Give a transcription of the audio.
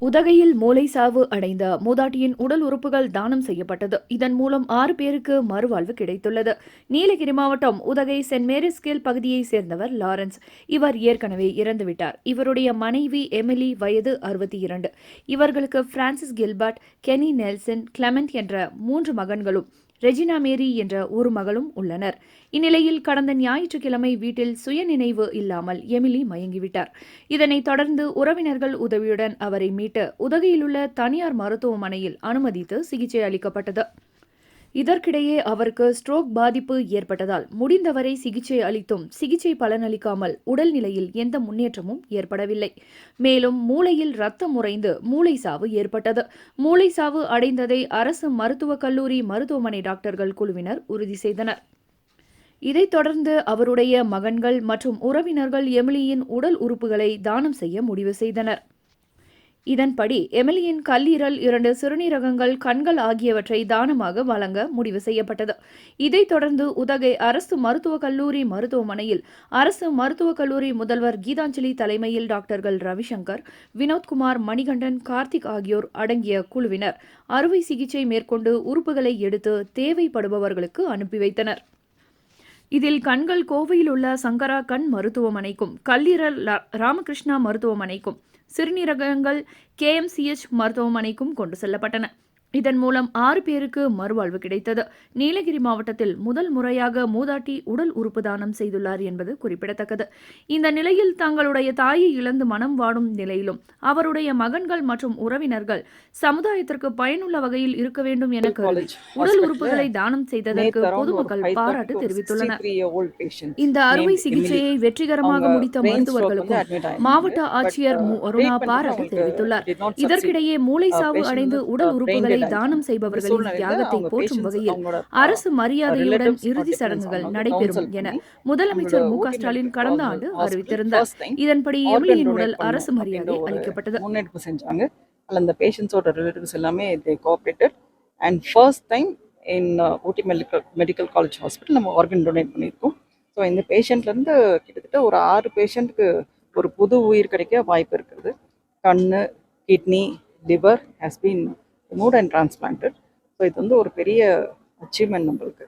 உதகையில் மூளை சாவு அடைந்த மூதாட்டியின் உடல் உறுப்புகள் தானம் செய்யப்பட்டது. இதன் மூலம் ஆறு பேருக்கு மறுவாழ்வு கிடைத்துள்ளது. நீலகிரி மாவட்டம் உதகை சென்ட் மேரிஸ் கில் பகுதியைச் சேர்ந்தவர் லாரன்ஸ். இவர் ஏற்கனவே இறந்துவிட்டார். இவருடைய மனைவி எமிலி வயது அறுபத்தி இரண்டு இவர்களுக்கு Francis Gilbert Kenny Nelson Clement என்ற மூன்று மகன்களும் ரெஜினா மேரி என்ற ஒரு மகளும் உள்ளனர். இந்நிலையில் கடந்த ஞாயிற்றுக்கிழமை வீட்டில் சுயநினைவு இல்லாமல் எமிலி மயங்கிவிட்டார். இதனைத் தொடர்ந்து உறவினர்கள் உதவியுடன் அவரை மீட்டு உதகையிலுள்ள தனியார் மருத்துவமனையில் அனுமதித்து சிகிச்சை அளிக்கப்பட்டது. இதற்கிடையே அவருக்கு ஸ்ட்ரோக் பாதிப்பு ஏற்பட்டதால் முடிந்தவரை சிகிச்சை அளித்தும் சிகிச்சை பலனளிக்காமல் உடல்நிலையில் எந்த முன்னேற்றமும் ஏற்படவில்லை. மேலும் மூளையில் ரத்தம் உறைந்து மூளை சாவு ஏற்பட்டது. மூளை சாவு அடைந்ததை அரசு மருத்துவக் கல்லூரி மருத்துவமனை டாக்டர்கள் குழுவினர் உறுதி செய்தனர். இதைத் தொடர்ந்து அவருடைய மகன்கள் மற்றும் உறவினர்கள் எமிலியின் உடல் உறுப்புகளை தானம் செய்ய முடிவு செய்தனர். இதன்படி எமிலியின் கல்லீரல் இரண்டு சிறுநீரகங்கள் கண்கள் ஆகியவற்றை தானமாக வழங்க முடிவு செய்யப்பட்டது. இதைத் தொடர்ந்து உதகை அரசு மருத்துவக் கல்லூரி மருத்துவமனையில் அரசு மருத்துவக் கல்லூரி முதல்வர் கீதாஞ்சலி தலைமையில் டாக்டர்கள் ரவிசங்கர் வினோத்குமார் மணிகண்டன் கார்த்திக் ஆகியோர் அடங்கிய குழுவினர் அறுவை சிகிச்சை மேற்கொண்டு உறுப்புகளை எடுத்து தேவைப்படுபவர்களுக்கு அனுப்பி வைத்தனர். இதில் கண்கள் கோவையில் உள்ள சங்கரா கண் மருத்துவமனைக்கும் கல்லீரல் ராமகிருஷ்ணா மருத்துவமனைக்கும் சிறுநீரகங்கள் கேஎம்சிஎச் மருத்துவமனைக்கும் கொண்டு செல்லப்பட்டன. இதன் மூலம் ஆறு பேருக்கு மறுவாழ்வு கிடைத்தது. நீலகிரி மாவட்டத்தில் முதல் முறையாக மூதாட்டி உடல் உறுப்பு தானம் செய்துள்ளார் என்பது குறிப்பிடத்தக்கது. இந்த நிலையில் தங்களுடைய தாயை இழந்து மனம் வாடும் நிலையிலும் அவருடைய மகன்கள் மற்றும் உறவினர்கள் சமுதாயத்திற்கு பயனுள்ள வகையில் இருக்க வேண்டும் என கருதி உடல் உறுப்புகளை தானம் செய்ததற்கு பொதுமக்கள் பாராட்டு தெரிவித்துள்ளனர். இந்த அறுவை சிகிச்சையை வெற்றிகரமாக முடித்த மருத்துவர்களுக்கும் மாவட்ட ஆட்சியர் மு. அருணா பாராட்டு தெரிவித்துள்ளார். இதற்கிடையே மூளை சாவு அடைந்து உடல் உறுப்புகளை தானம் செய்பவர்களின் தியாகத்தை போற்றும் வகையில் அரசு மரியாதையுடன் இறுதி சடங்குகள் நடைபெறும் என முதலமைச்சர் மு ஸ்டாலின் கடந்த ஆண்டு அறிவித்திருந்தார். இதன்படி எமிலியின் உடல் அரசு மரியாதை அளிக்கப்பட்டது. முன்னெடுப்பு செஞ்சாங்க. அந்த பேஷண்ட்ஸோட ரிலேட்டிவ்ஸ் எல்லாமே they cooperated and first time in Ooty medical medical college hospital நம்ம ஆர்கன் டொனேட் பண்ணியிருக்கோம். ஸோ இந்த பேஷண்ட்லேருந்து கிட்டத்தட்ட ஒரு ஆறு பேஷண்ட்டுக்கு ஒரு புது உயிர் கிடைக்க வாய்ப்பு இருக்குது. கண்ணு kidney liver has been remove and transplant so இது வந்து ஒரு பெரிய அச்சீவ்மெண்ட் நம்மளுக்கு.